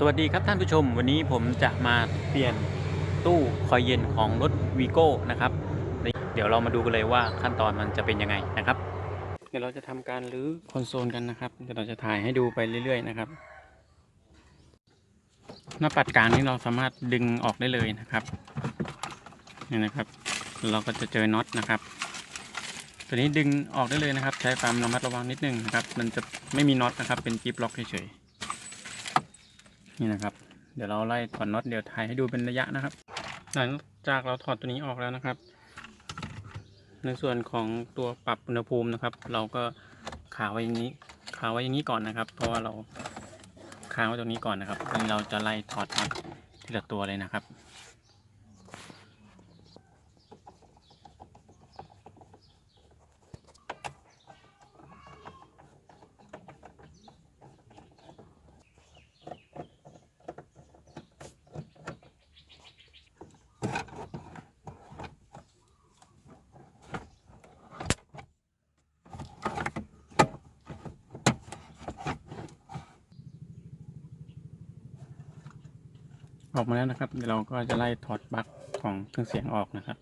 สวัสดีครับท่านผู้ชม วันนี้ผมจะมาเปลี่ยนตู้คอยเย็นของรถวีโก้นะครับ เดี๋ยวเรามาดูกันเลยว่าขั้นตอนมันจะเป็นยังไงนะครับ เดี๋ยวเราจะทำการรื้อคอนโซลกันนะครับ เดี๋ยวเราจะถ่ายให้ดูไปเรื่อยๆนะครับ หน้าปัดกลางนี้เราสามารถดึงออกได้เลยนะครับนี่นะครับ เราก็จะเจอน็อตนะครับตัวนี้ดึงออกได้เลยนะครับ ใช้ความระมัดระวังนิดนึงนะครับ มันจะไม่มีน็อตนะครับ เป็นกิ๊บล็อกเฉยๆ นี่นะครับ เดี๋ยวเราไล่ถอดน็อตเดี๋ยวถ่ายให้ดูเป็นระยะนะครับ หลังจากเราถอดตัวนี้ออกแล้วนะครับ ในส่วนของตัวปรับอุณหภูมินะครับ เราก็ขาไว้อย่างนี้ขาไว้อย่างนี้ก่อนนะครับ เพราะว่าเราค้างไว้ตรงนี้ก่อนนะครับนี่เราจะไล่ถอดน็อตทีละตัวเลยนะครับ ออกมาแล้วนะครับเดี๋ยวเราก็จะไล่ถอดปลั๊กของเครื่องเสียงออกนะครับ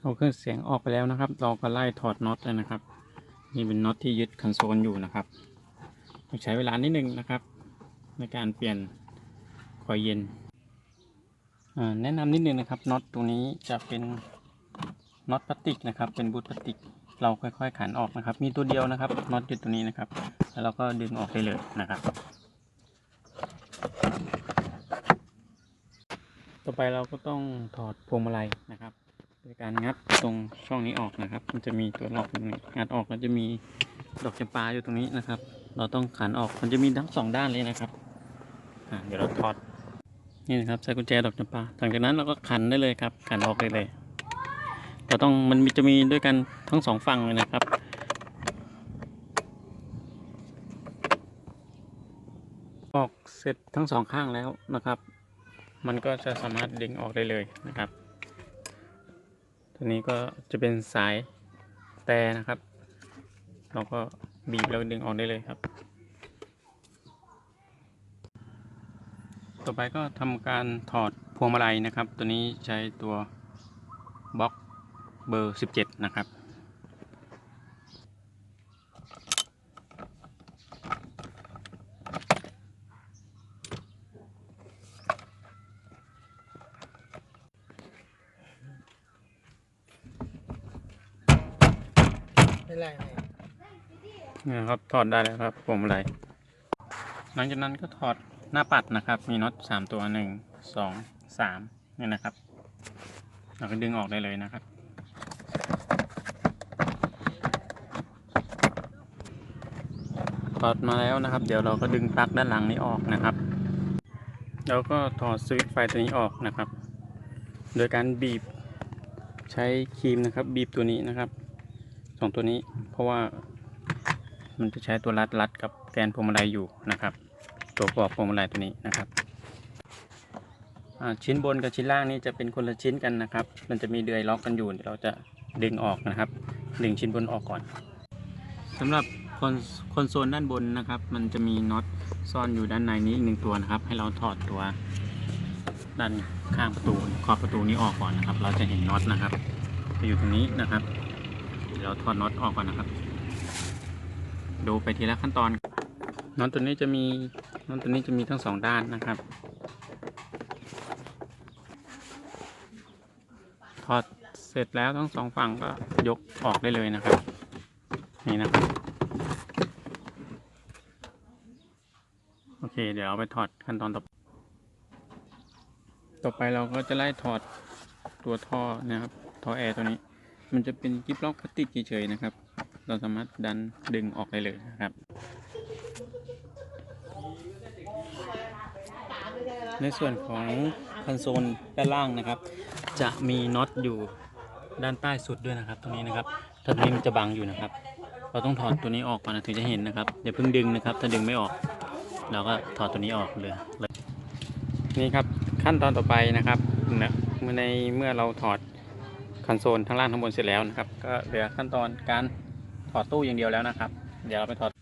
เอาเครื่องเสียงออกไปแล้วนะครับ เราก็ไล่ถอดน็อตเลยนะครับนี่เป็นน็อตที่ยึดคอนโซลอยู่นะครับต้องใช้เวลานิดนึงนะครับ ในการเปลี่ยนคอยเย็นแนะนำนิดนึงนะครับน็อตตรงนี้จะเป็นน็อตพลาสติกนะครับ เป็นบูทพลาสติก เราค่อยๆขันออกนะครับ มีตัวเดียวนะครับน็อตอยู่ตัวนี้นะครับ แล้วเราก็ดึงออกได้เลยนะครับ ต่อไปเราก็ต้องถอดพวงมาลัยนะครับโดยการงัดตรงช่องนี้ออกนะครับ มันจะมีตัวล็อกตรงนี้งัดออกแล้วจะมีดอกจำปาอยู่ตรงนี้นะครับ เราต้องขันออกมันจะมีทั้งสองด้านเลยนะครับเดี๋ยวเราถอดนี่นะครับใส่กุญแจดอกจำปาหลังจากนั้นเราก็ขันได้เลยครับ ขันออกได้เลย เราต้องมันจะมีด้วยกันทั้งสองฝั่งเลยนะครับ ออกเสร็จทั้งสองข้างแล้วนะครับ มันก็จะสามารถดึงออกได้เลยนะครับตัวนี้ก็จะเป็นสายแต่นะครับ เราก็บีบแล้วดึงออกได้เลยครับ ต่อไปก็ทำการถอดพวงมาลัยนะครับ ตัวนี้ใช้ตัวบล็อก เบอร์17นะครับ ไม่ไรไม่นี่นะครับถอดได้แล้วครับพวงมาลัยหลังจากนั้นก็ถอดหน้าปัดนะครับ มีน็อตสามตัวหนึ่งสองสามนี่นะครับ เราก็ดึงออกได้เลยนะครับ ถอดมาแล้วนะครับ เดี๋ยวเราก็ดึงปลั๊กด้านหลังนี้ออกนะครับ แล้วก็ถอดสวิตช์ไฟตัวนี้ออกนะครับ โดยการบีบใช้ครีมนะครับ บีบตัวนี้นะครับสองตัวนี้ เพราะว่ามันจะใช้ตัวรัดรัดกับแกนพวงมาลัยอยู่นะครับ ตัวประกพวงมาลัยตัวนี้นะครับชิ้นบนกับชิ้นล่างนี่จะเป็นคนละชิ้นกันนะครับ มันจะมีเดือยล็อกกันอยู่เดี๋ยวเราจะดึงออกนะครับ ดึงชิ้นบนออกก่อนสำหรับ คอนคอนโซลด้านบนนะครับ มันจะมีน็อตซ่อนอยู่ด้านในนี้อีกหนึ่งตัวนะครับ ให้เราถอดตัวด้านข้างประตูขอบประตูนี้ออกก่อนนะครับ เราจะเห็นน็อตนะครับ จะอยู่ตรงนี้นะครับเดี๋ยวเราถอดน็อตออกก่อนนะครับ ดูไปทีละขั้นตอนน็อตตัวนี้จะมีน็อตตัวนี้จะมีทั้งสองด้านนะครับ ถอดเสร็จแล้วทั้งสองฝั่งก็ยกออกได้เลยนะครับ นี่นะครับ โอ เคเดี๋ยวเอาไปถอดขั้นตอนต่อ ต่อไปเราก็จะไล่ถอดตัวท่อนะครับ ท่อแอร์ตัวนี้ มันจะเป็นกิ๊บล็อกพลาสติกเฉยๆนะครับ เราสามารถดันดึงออกได้เลยนะครับ ในส่วนของคอนโซลด้านล่างนะครับ จะมีน็อตอยู่ด้านใต้สุดด้วยนะครับ ตรงนี้นะครับถ้าตรงนี้มันจะบังอยู่นะครับ เราต้องถอดตัวนี้ออกก่อนนะถึงจะเห็นนะครับอย่าเพิ่งดึงนะครับ ถ้าดึงไม่ออก เราก็ถอดตัวนี้ออกเลยนี่ครับขั้นตอนต่อไปนะครับนะเมื่อในเมื่อเราถอดคอนโซลทั้งล่างทั้งบนเสร็จแล้วนะครับ ก็เหลือขั้นตอนการถอดตู้อย่างเดียวแล้วนะครับ เดี๋ยวเราไปถอด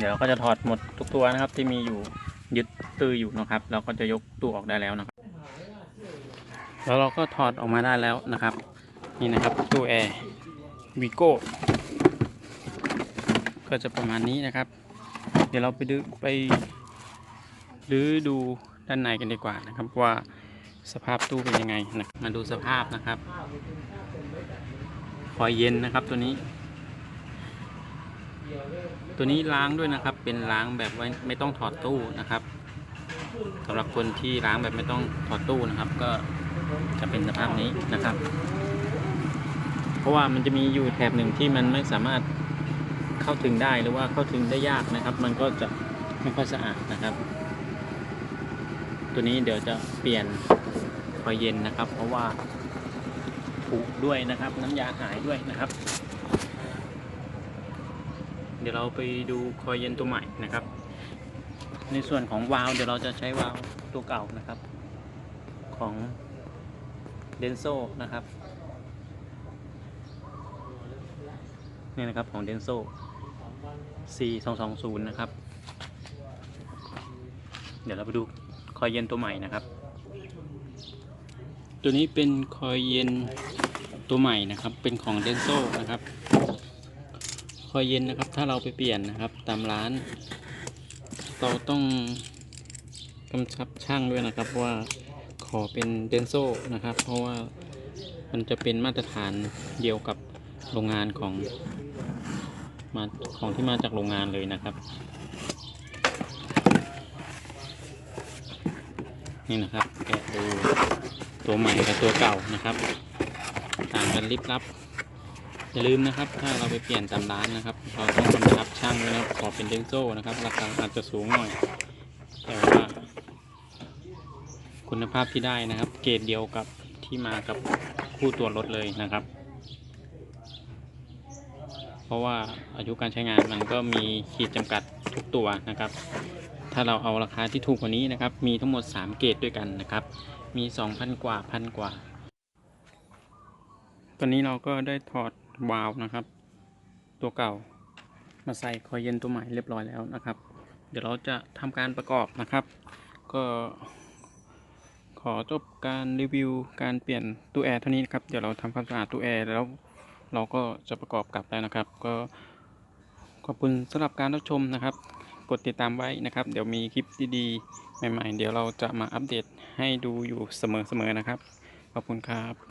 เดี๋ยวเราก็จะถอดหมดทุกตัวนะครับที่มีอยู่ยึดตื้ออยู่นะครับ เราก็จะยกตู้ออกได้แล้วนะครับ แล้วเราก็ถอดออกมาได้แล้วนะครับ นี่นะครับตู้แอร์วีโก้ก็จะประมาณนี้นะครับ เดี๋ยวเราไปดูไปรื้อดูด้านในกันดีกว่านะครับว่าสภาพตู้เป็นยังไงนะมาดูสภาพนะครับคอยเย็นนะครับตัวนี้ ตัวนี้ล้างด้วยนะครับ เป็นล้างแบบไว้ไม่ต้องถอดตู้นะครับสำหรับคนที่ล้างแบบไม่ต้องถอดตู้นะครับ ก็จะเป็นสภาพนี้นะครับ เพราะว่ามันจะมีอยู่แถบหนึ่งที่มันไม่สามารถเข้าถึงได้หรือว่าเข้าถึงได้ยากนะครับ มันก็จะไม่ค่อยสะอาดนะครับ ตัวนี้เดี๋ยวจะเปลี่ยนคอเย็นนะครับ เพราะว่าผุด้วยนะครับ น้ำยาหายด้วยนะครับ เดี๋ยวเราไปดูคอยเย็นตัวใหม่นะครับ ในส่วนของวาล์วเดี๋ยวเราจะใช้วาล์วตัวเก่านะครับ ของเดนโซนะครับนี่นะครับของเดนโซ C 2 2 0 นะครับ เดี๋ยวเราไปดูคอยเย็นตัวใหม่นะครับ ตัวนี้เป็นคอยเย็นตัวใหม่นะครับ เป็นของเดนโซนะครับ คอยเย็นนะครับ ถ้าเราไปเปลี่ยนนะครับ ตามร้าน เราต้องกำชับช่างด้วยนะครับว่าขอเป็นเดนโซนะครับ เพราะว่ามันจะเป็นมาตรฐานเดียวกับโรงงานของมาของที่มาจากโรงงานเลยนะครับ นี่นะครับแกะดูตัวใหม่กับตัวเก่านะครับ ต่างกันลิบลับ อย่าลืมนะครับ ถ้าเราไปเปลี่ยนตามร้านนะครับเราต้องกำชับช่างด้วยนะครับขอเป็นเดนโซ่นะครับ ราคาอาจจะสูงหน่อย แต่ว่าคุณภาพที่ได้นะครับ เกรดเดียวกับที่มากับคู่ตัวรถเลยนะครับ เพราะว่าอายุการใช้งานมันก็มีขีดจำกัดทุกตัวนะครับ ถ้าเราเอาราคาที่ถูกกว่านี้นะครับ มีทั้งหมด 3 เกรดด้วยกันนะครับ มี 2,000 กว่าพันกว่า ตอนนี้เราก็ได้ถอด วาล์วนะครับ ตัวเก่ามาใส่คอยเย็นตัวใหม่เรียบร้อยแล้วนะครับ เดี๋ยวเราจะทำการประกอบนะครับ ก็ขอจบการรีวิวการเปลี่ยนตู้แอร์เท่านี้นะครับ เดี๋ยวเราทำความสะอาดตู้แอร์แล้วเราก็จะประกอบกลับแล้วนะครับ ก็ขอบคุณสำหรับการรับชมนะครับ กดติดตามไว้นะครับ เดี๋ยวมีคลิปดีๆใหม่ๆ เดี๋ยวเราจะมาอัปเดตให้ดูอยู่เสมอๆนะครับ ขอบคุณครับ